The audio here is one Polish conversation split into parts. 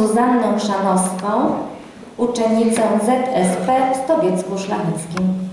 Zuzannę Szanowską, uczennicę ZSP w Stobiecku Szlacheckim.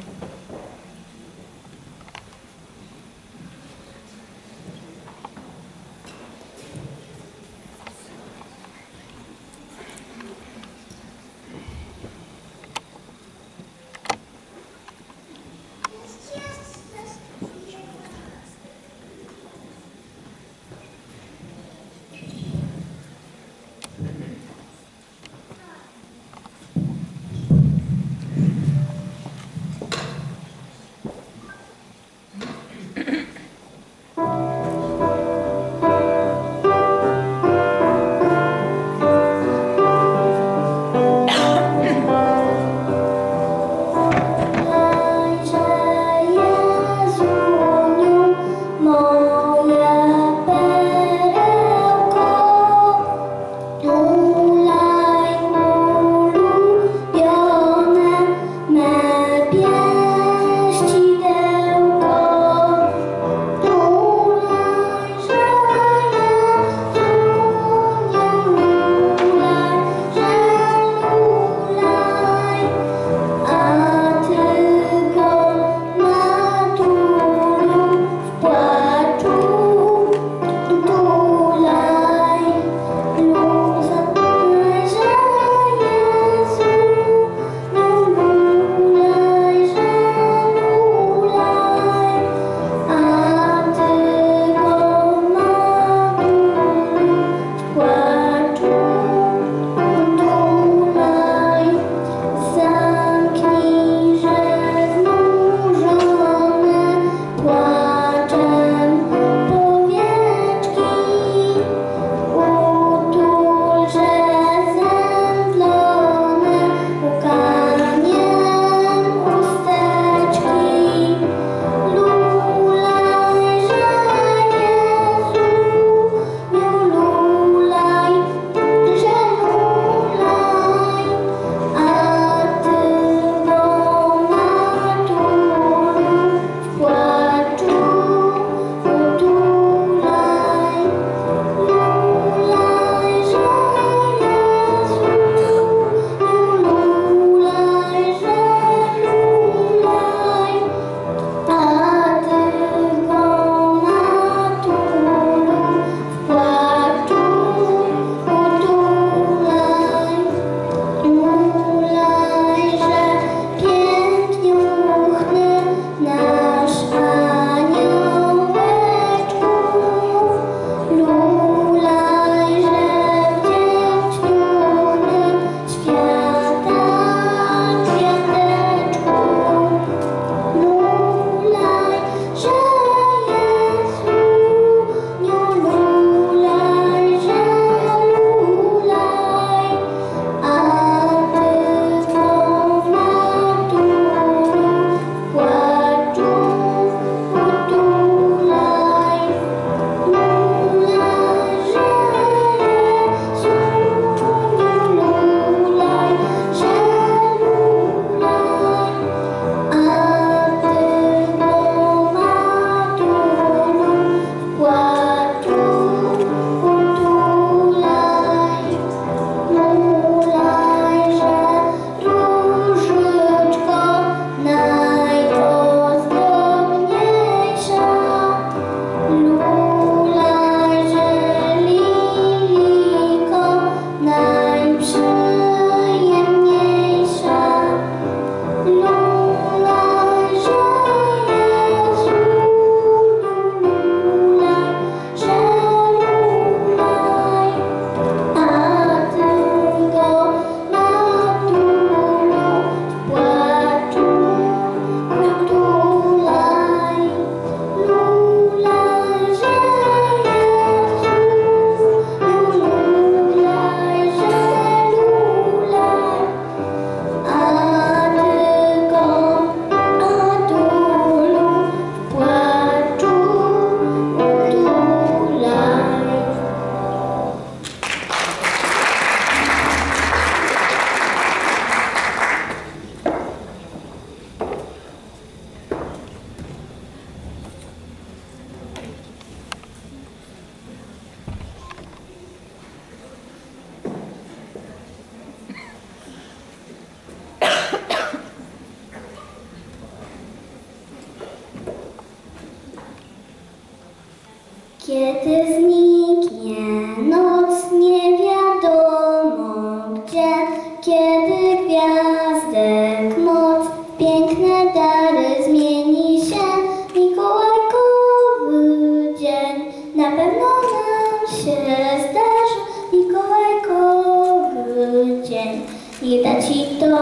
ci to,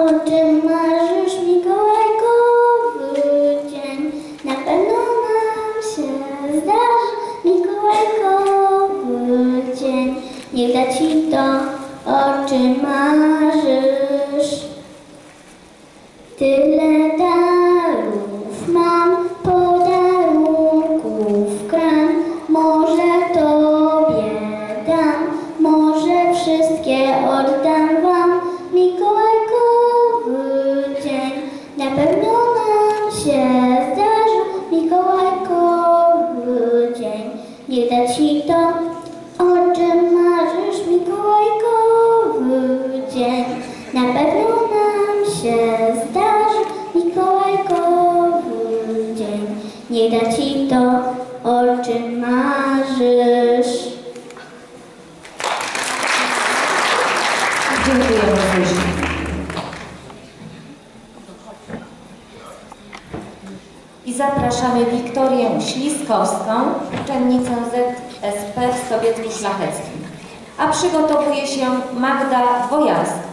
o czym marzysz Mikołajkowy dzień. Na pewno nam się zdarzy Mikołajkowy dzień. Niech da ci to, o czym marzysz. Wiktorię Śliskowską, uczennicę ZSP w Sowiecku Szlacheckim. A przygotowuje się Magda Wojarska.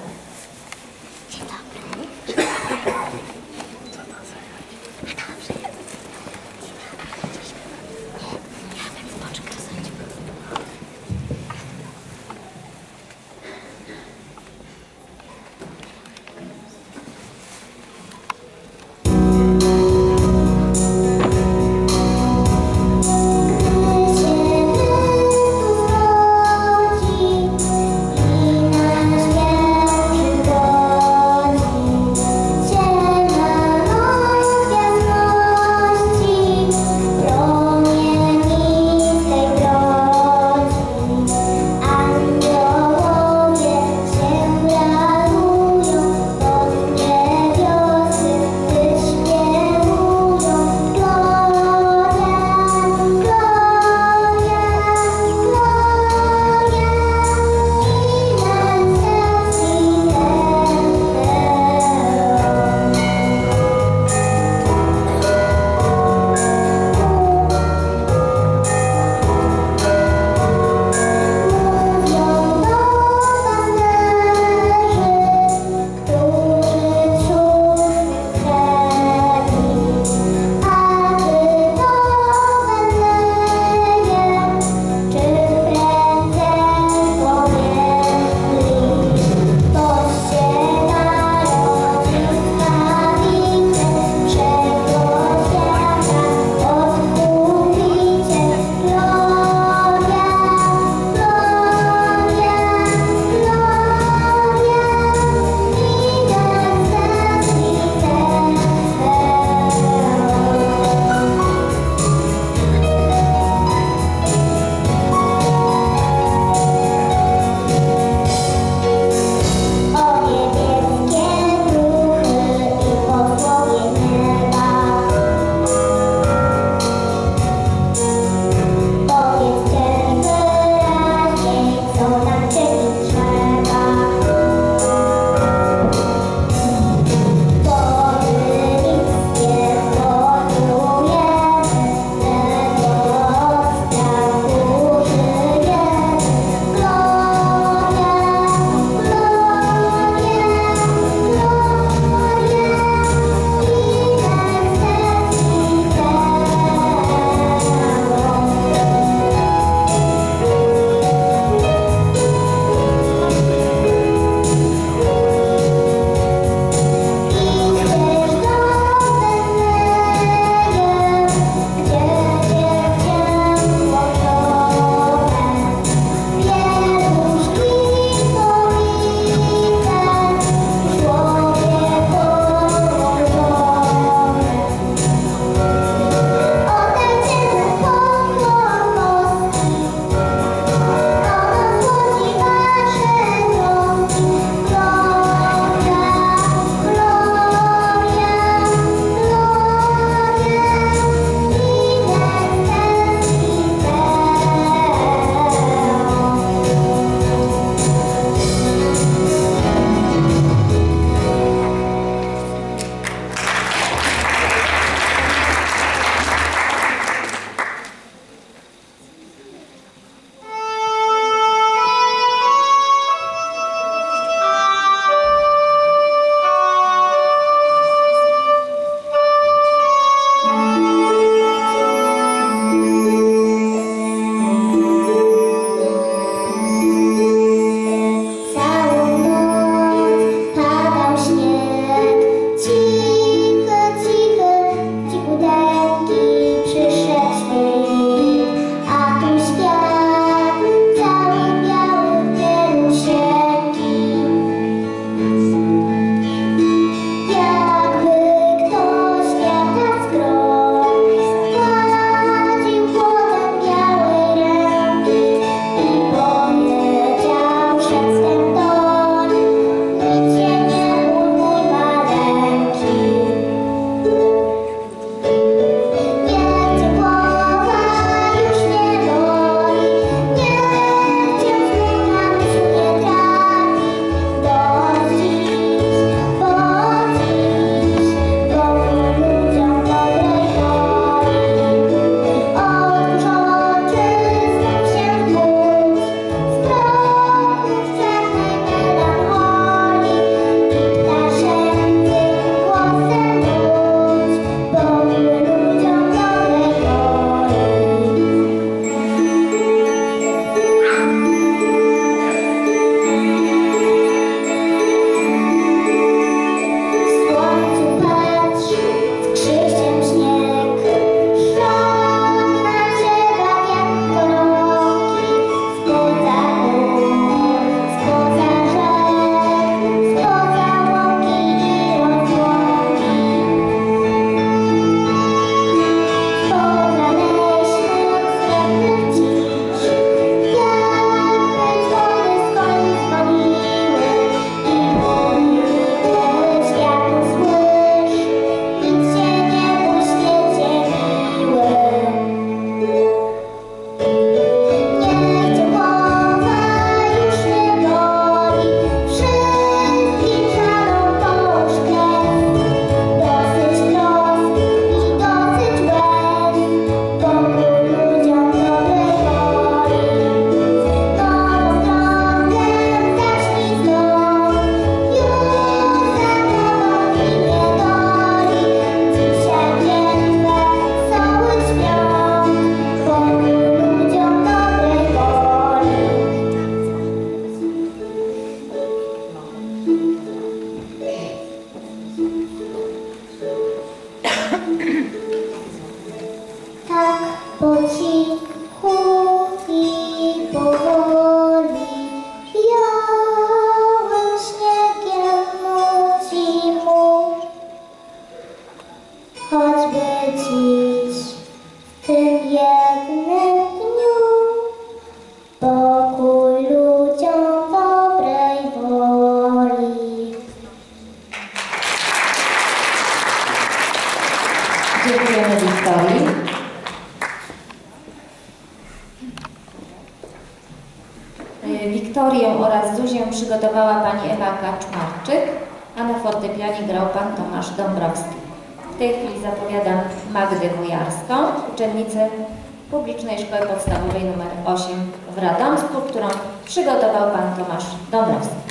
Dziękujemy Wiktorii. Y, Wiktorię oraz Zuzię przygotowała pani Ewa Kaczmarczyk, a na fortepianie grał pan Tomasz Dąbrowski. W tej chwili zapowiadam Magdę Wojarską, uczennicę Publicznej Szkoły Podstawowej nr 8 w Radomsku, którą przygotował pan Tomasz Dąbrowski.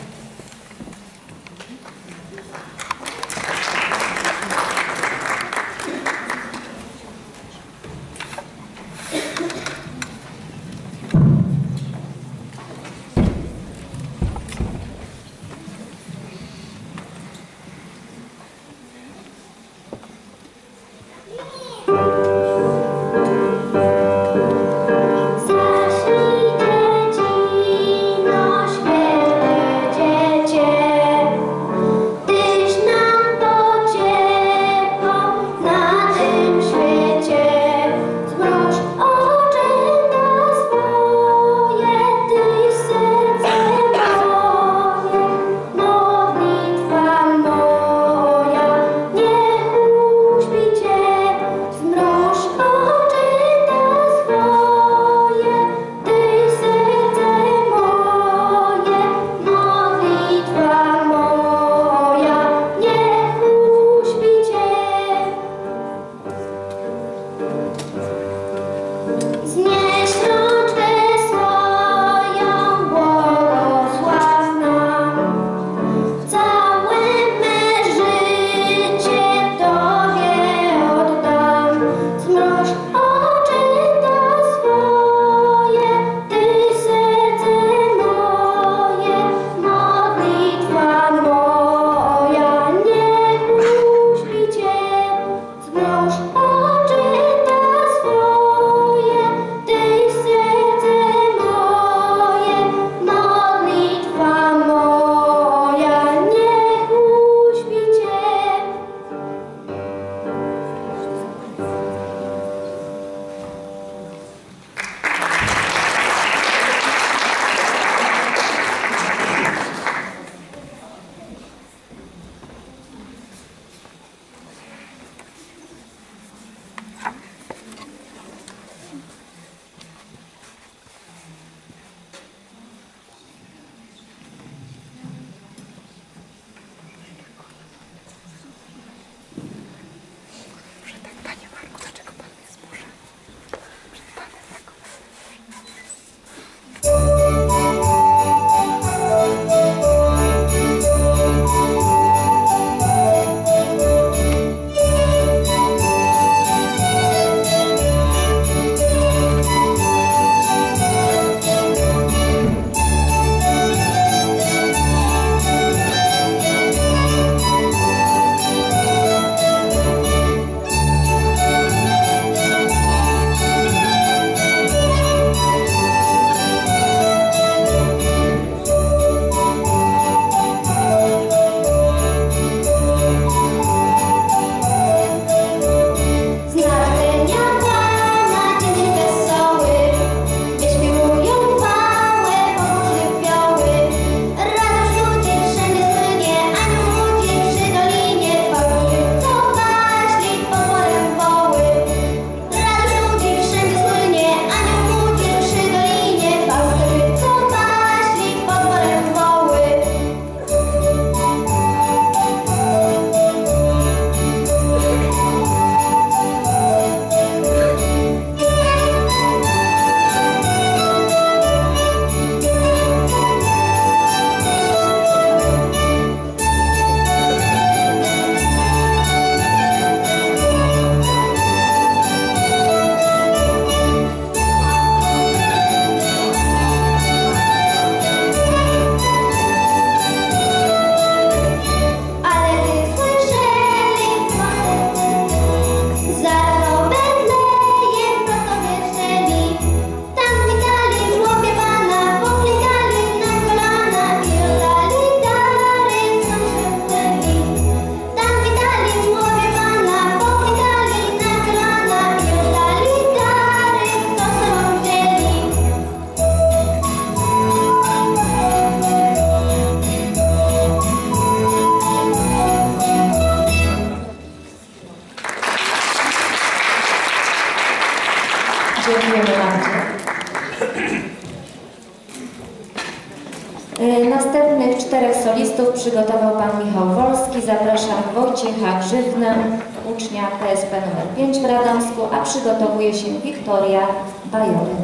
przygotowuje się Wiktoria Bajorek.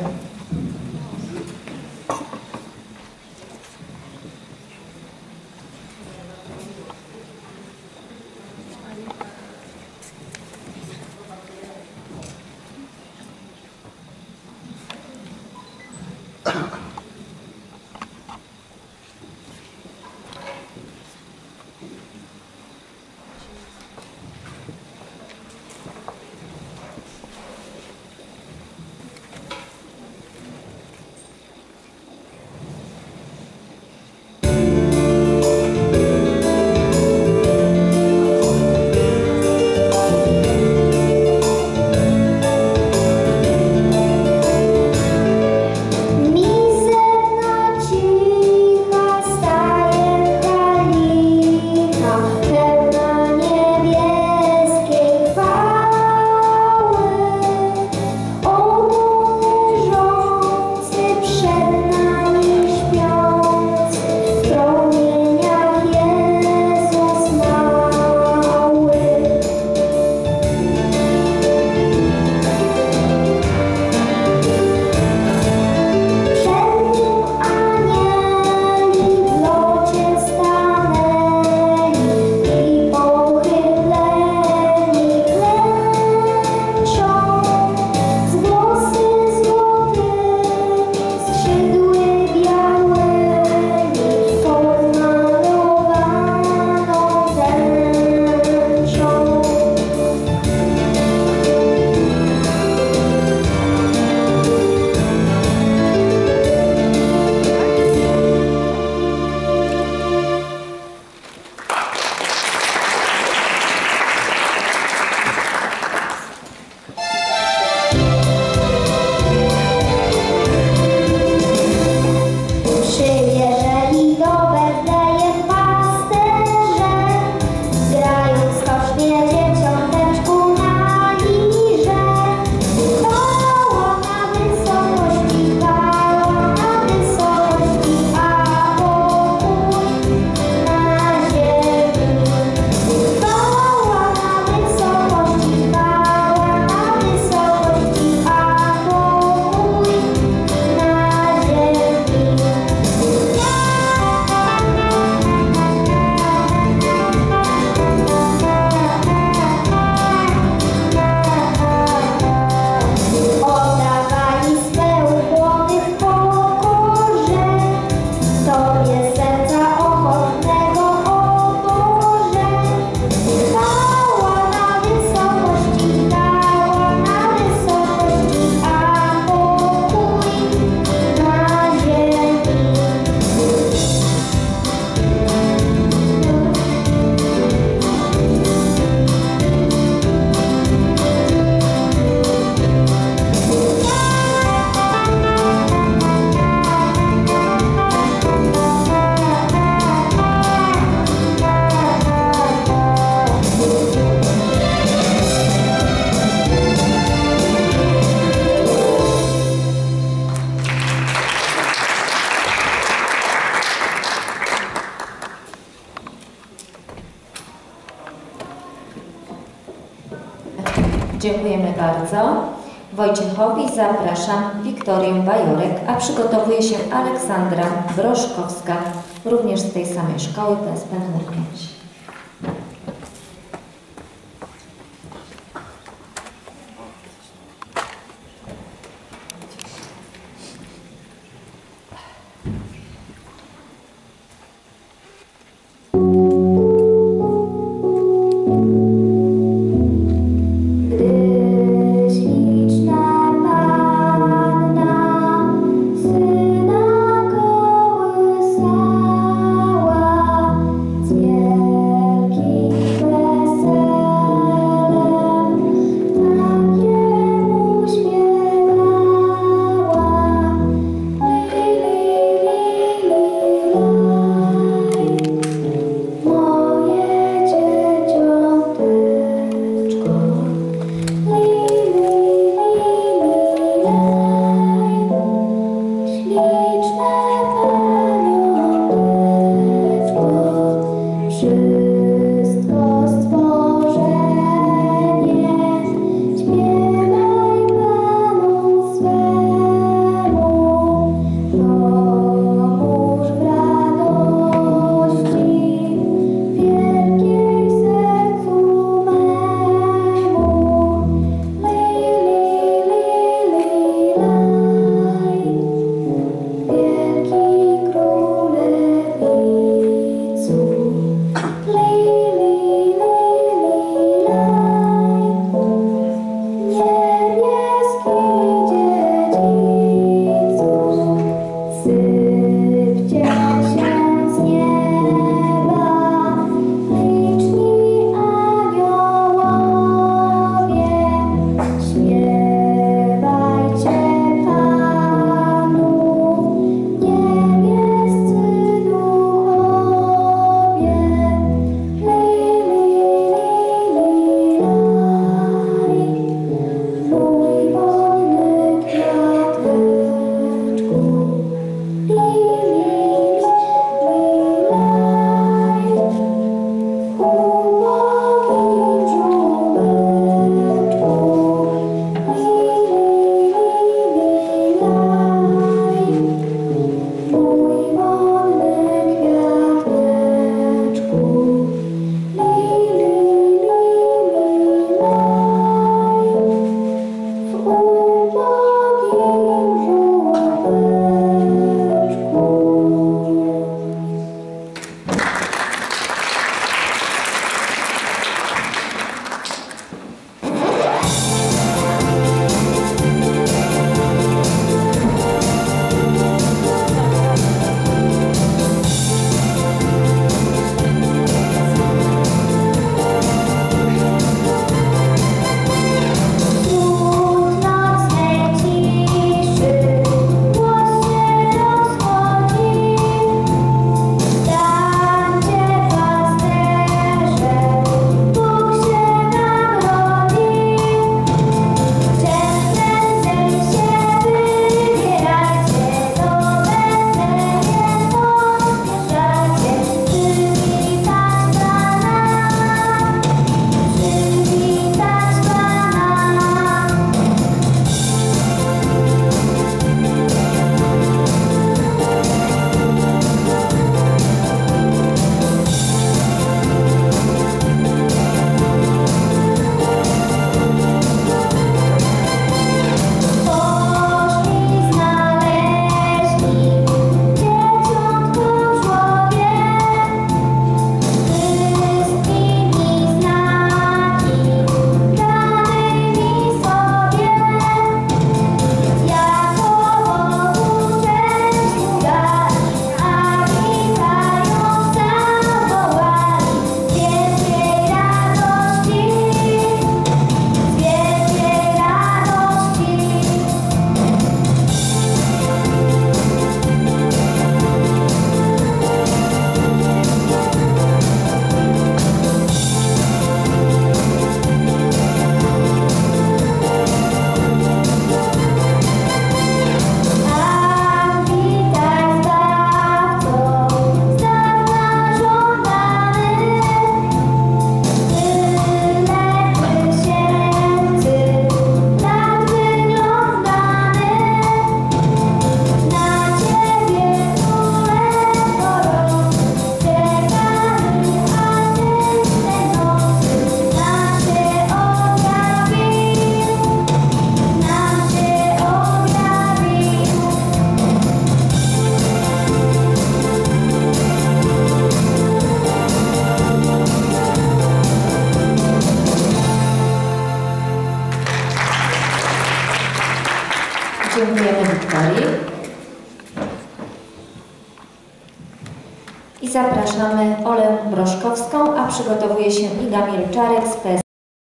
zapraszam Wiktorię Bajorek, a przygotowuje się Aleksandra Broszkowska, również z tej samej szkoły PSP nr 5.